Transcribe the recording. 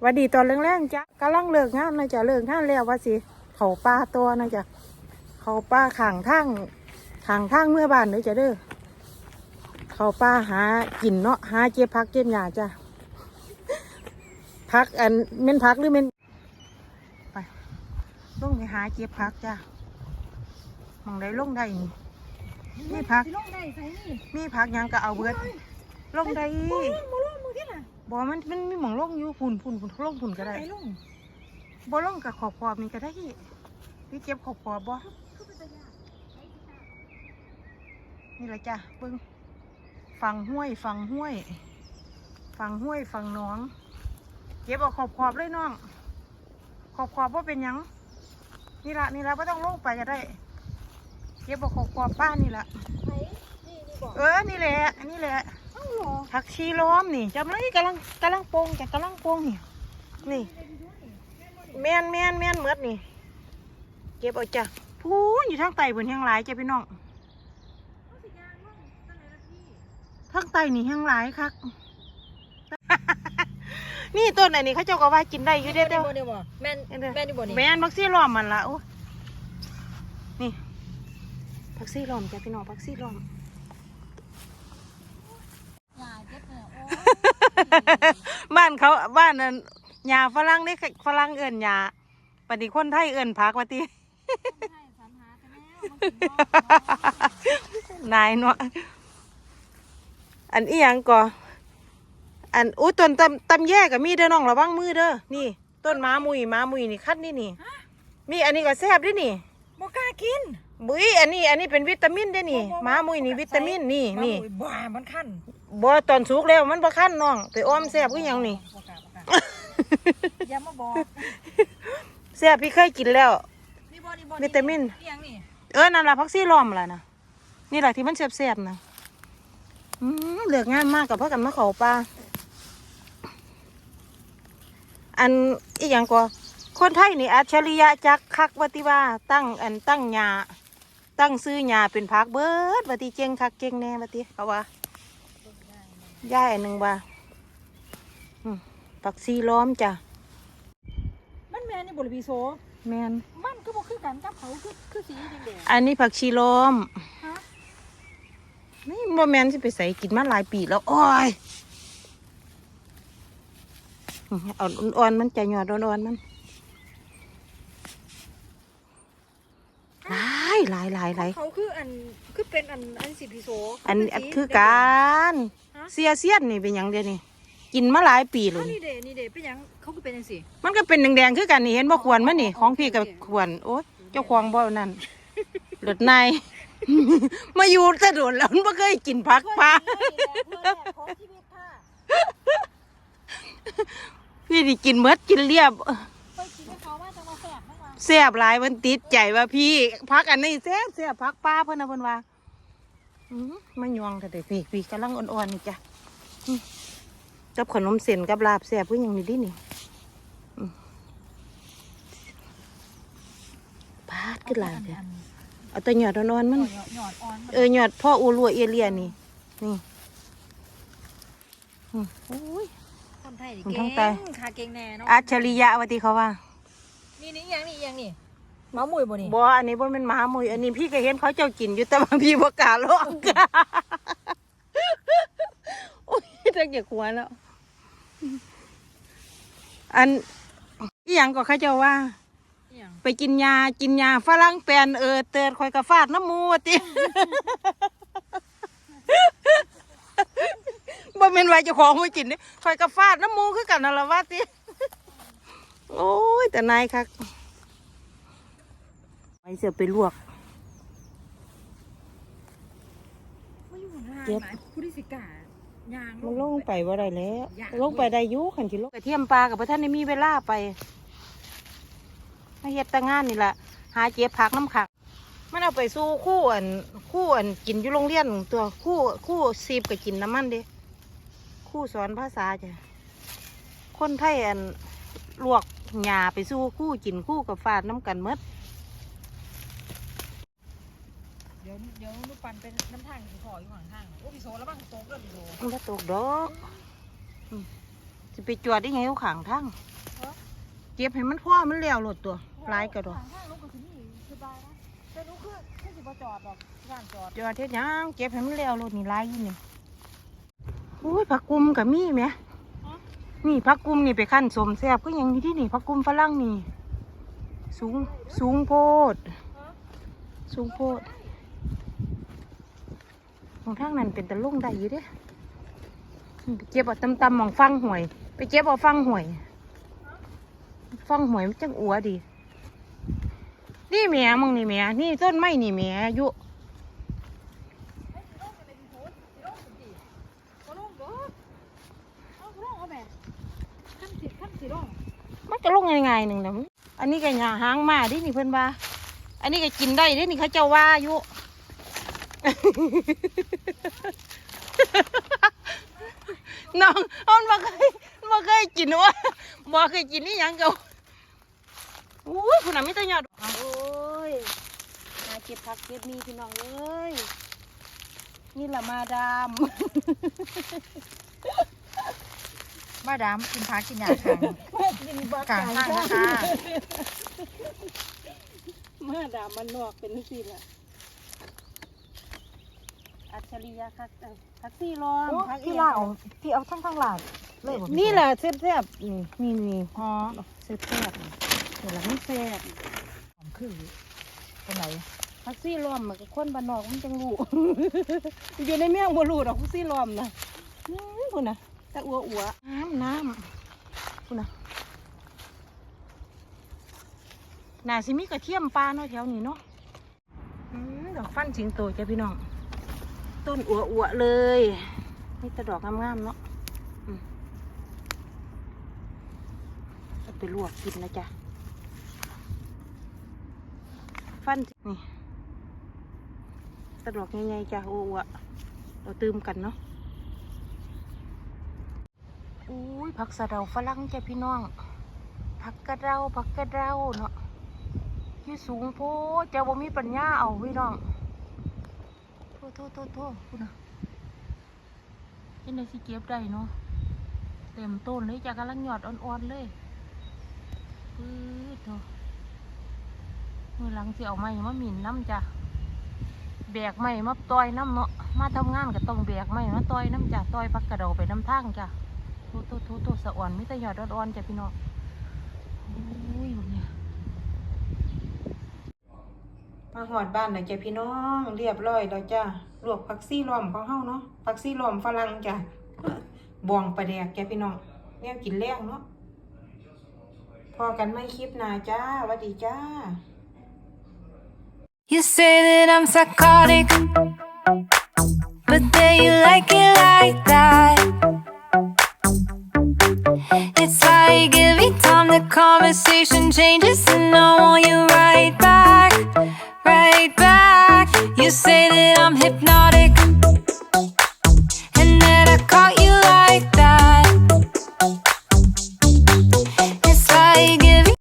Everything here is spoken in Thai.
หวัดดีตอนแรงๆจ้ะกำลังเลิกงานนะจ๊ะเลิกงานแล้วว่าสิเขาป้าตัวนะจ๊ะเขาป้าขังทางขังทางเมื่อบ้านเด้อจ้ะเด้อเขาป้าหากินเนาะหาเจ็บพักเจ็บหยาจ้ะพักอันเม่นพักหรือเม่นไปลงไปหาเจ็บพักจ้ะมองได้ลงได้นี่มีพักสิลงได้ใส่นี่มีพักหยังก็เอาเบิดลงได้ บ่ลงบ่ลงมึงที่ล่ะบ่มันมันมีหมองลงอยู่พุ่นพุ่นพุ่นลงพุ่นก็ได้ไหนลงบ่ลงกับขอบขอบนี่ก็ได้พี่เจ็บขอบขอบบ่คือเป็นตายากนี่แหละจ้ะเบิ่งฟังห้วยฟังห้วยฟังห้วยฟังหน้อง เก็บเอาขอบขอบเลยน้อง ขอบขอบว่าเป็นหยังนี่ละนี่ละไม่ต้องลงไปก็ได้ เก็บเอาขอบขอบป้านี่ละไหนนี่นี่บ่เออ นี่แหละ นี่แหละเอ้าเหรอ ผักชีล้อมนี่จำเลยกำลังกำลังโปงจ้ะกำลังโปงนี่นี่แม่นแม่นแม่นเมดนี่ เก็บเอาจ้ะพูนอยู่ทางใต้บนแห้งหลายจ้ะพี่น้องทางใต้นี่แห้งหลายคักนี่ต้นอันนี้เขาเจ้าก็ว่ากินได้อยู่เด้อเด้อบ่เด้อบ่แม่นแม่นอยู่บ่นี่แม่นพักซี่ล้อมมันละโอ้นี่พักซี่ล้อมจ้ะพี่น้องพักซี่ล้อม ยาเจ็บเนี่ยโอ้ บ้านเขาบ้านนั้นยาฝรั่งนี่ฝรั่งเอิ่นยาปฏิคนไทยเอิ่นพักว่าติให้สรรหากันแล้วมันกินบ่นายเนาะอันอีหยังก่ออันอุ้ยต้นตำตำแย่กับมีเด้อน้องระวังมือเด้อนี่ ต้นม้ามุยม้ามุยนี่คัดนี่นี่มีอันนี้ก็แซ่บด้วยนี่บ่กล้ากินบุ้ยอันนี้อันนี้เป็นวิตามินเด้อนี่ม้ามุยนี่วิตามินนี่นี่โอ้ยบ้ามันคัน บ่ตอนสุกแล้วมันบ่คั้นน้อง ไปอ้อมแซ่บคือหยังนี่ บ่กล้าบ่กล้าอย่ามาบอกแซ่บพี่เคยกินแล้ว นี่บ่นี่บ่วิตามินอีหยังนี่เออนั่นล่ะพักซี่ล้อมล่ะนะนี่แหละที่มันแซ่บๆนะอืมเหลือกงานมากกับพ่อกันมาเขาปลาอันอีหยังก็คนไทยนี่อัจฉริยะจักคักวติว่าตั้งอันตั้งหญ้าตั้งซื้อหญ้าเป็นพักเบิดวติเจงคักเจงแน่วติเขาว่า ย่ายอันหนึ่งว่าอืมผักซีล้อมจ้ะ มันแม่นนี่บ่ล่ะพี่โซ แมนมันก็บ่คือกันกับเขาคือคือสีแดงอันนี้ผักชีล้อมๆฮะนี่บ่แมนสิไปใส่กินมาหลายปีแล้วโอ้ยอืมเอาอ่อนๆมันจะหยอดอ่อนๆมันหลายหลายหลายหลายเขาคืออันคือเป็นอันอันสิพี่โซ อันเป็อันสีคือแดงๆการฮะ เสียเสียนนี่เป็นหยังเดียวนี่กินมาหลายปีเลอัยนนี่เด้นี่เด้เป็นหยังเขาคือเป็นจังซี่ มันก็เป็นแดงๆคือกันนี่เห็นบ่ควรมันนี่ ของพี่กับควรโอ้ยเจ้าของบ่นั่นเลือดในมาอยู่แต่โดนแล้วมันบ่เคยกินผักปลาของชีวิตค่ะพี่ที่กินเมดกินเรียบเคยกินให้เขาว่าจะมาแสบไหมวะแซ่บหลายมันติดใจว่าพี่พักอันนี้แซ่บแซ่บพักป้าเพิ่นนะเพิ่นว่าอื มมายองแต่เด็กพี่พี่กำลังอ่อนๆนี่จ้ะอืมกับขนมเส้นกับลาบแซ่บเพิ่นยังนี่ดินี่อืมพาดขึ้นหลายเด้อเอาแต่หยอดอ่อนๆมันหยอดหยอดอ่อนเออหยอดพ่ออูรัวเอเลียนี่ นี่อืมโอ้ยคนไทยนี่คนเก่ทั้งงไทยค่ะเก่งแน่เนาะอัจฉริยะว่าที่เขาว่า นี่นี่อีหยังนี่อีหยังนี่ หมาหมุยบ่นี่บ่อันนี้บ่เป็นหมาหมุยอันนี้พี่ก็เห็นเขาเจ้ากินอยู่แต่บางพี่บ่กล้าลองโอ้ยจักอยากหัวแล้ว อันอีหยังก็เขาเจ้าว่าอีหยังไปกินยากินยาฝรั่งแปลนเออเติดคอยกระฟาดน้ำหมูว่าติบ่แม่นว่าเจ้าของไม่กินนี่คอยกระฟาดน้ำหมูคือกันนั่นล่ะว่าติโอ้ยแต่นายคักไป เสือไปลวกไม่อยู่ห่างเจ็บหมายผู้ที่สิกล้ายางมันลงไปว่าได้แล้วอยากลงไปได้อยุขันสิลงกระเทียมปลากับพระท่านได้มีเวลาไปมาเฮ็ดแตางานนี่แหละหาเจ็บผักน้ำขักมันเอาไปสู้คู่อันคู่อันกินอยู่โรงเรียนตัวคู่คู่ซีบกับกินน้ำมันเด้คู่สอนภาษาจ้ะคนไทยอันลวกหญ้าไปสู้คู่กินคู่กับฟาดน้ำกันหมด เดี๋ยวเดี๋ยวนูปั่นเป็นน้ำทางสิขออยู่ห่างๆโอ้พี่โซแล้วบ้างโตกเด้อพี่โซมันก็ตกดอกอืมสิสิไปจอดได้ไงเขาขางทางเก็บให้มันพ่อมันแล้วรถตัวหลายกระดอกทางลูกก็สิมีสบายนะแต่ลูกคือคือสิบ่จอดดอกย่านจอดจอดเฮ็ดหยังเก็บให้มันแล้วรถนี่หลายอยู่นี่โอ้ยผักกุมกับมีไหมนี่ผักกุมนี่ไปขั้นสมแซ่บก็ยังอยู่ที่นี่ผักกุมฝรั่งนี่ สูงสูงโพด สูงโพด ของทางนั้นเป็นตะลุ่งได้อยู่เด้อไปเก็บเอาตำตำมองฟังหวย ไปเก็บเอาฟังหวย ฟังหวยมันจังอัวดี นี่แม่มึงนี่แม่นี่ต้นไม้นี่แม่อายุบ่ลงบ่เอาบ่ลงเอาแม่ขั้นสิขั้นสิลงมันจะลงยังไงหนึ่งนะอันนี้ก็หยาหางมาดินี่เพิ่อนว่า อันนี้ก็กินได้ดินี่เขาเจ้าว่าอยู่ น้องมันบ่เคยบ่เคยกินวะบ่เคยกินนี่ยังเก่าอุ้ยคุณน่ะมีแต่ยอดโอ้ยหาเก็บผักเก็บมีพี่น้องเอ้ยนี่ละมาดาม มาดามกินผักกินหญ้าทางกินบักกลางทางนะคะมาดามมันนอกเป็นสิล่ะ อัจฉริยะคักเอ้าทักซี่ล้อมทักที่อีลาหเอายังที่เอาทั้งทั้งลาดเลยบ่นี่แหละแซ่บๆนี่นี่นี่อ๋อแซ่บแซ่บเดี๋ยวหลังมันแซ่บของคือตรงไหนทักซี่ล้อมมันก็คนบ้านนอกมันจังรู้ อยู่ในเมืองบ่รู้ดอกทักซี่ล้อมนะอื้อพุ่นน่ะตะอัวอัวน้ำน้ำพุ่นน่ะน่าสิมีกระเทียมปลาเนาะแถวนี้เนาะอืมดอกฟันสิงโตจ้ะพี่น้อง ต้นอัวอัวเลยมีแต่ดอกงามๆเนาะเอาไปลวกกินนะจ๊ะ ฟันนี่ตะดอกใหญ่ๆจ้ะอ้อวะเราตืมกันเนาะอุ้ยผักสะเดาฝรั่งจ้ะพี่น้อง ผักกระเดาผักกระเดาเนาะที่สูงโพเจ้าบ่มีปัญญาเอาพี่น้อง โทษโทษโทษคุณน่ะยังไงสิเก็บได้เนาะเต็มต้นเลยจ้ะกำลังหยอดอ่อนๆเลยปื๊ดเถมือหลังเสิเอาไม้มาหมิ่นน้ำจ้ะแบกไม้มาต่อยน้ำเนาะมาทำงานก็ต้องแบกไม้มาต่อยน้ำจ้ะต่อยพักกระเดาไปน้ำทางจ้ะโตโตโตโตสะอ่อนมิตรยอดอ่อนๆจ้ะพี่น้องอุ้ยเนี่ย มาหอดบ้านนะจ้ะพี่น้องเรียบร้อยแล้วจ้ะลวกผักซี่ล้อมของเฮาเนาะผักซี่ล้อมฝรั่งจ้ะบองประแดกจ้ะพี่น้องแนวกินแรงเนาะพอกันไม่คลิปนาจ้าหวัสดีจ้า You say that I'm psychotic, but then you like it like that. It's like every time the conversation changes, and I want you right back say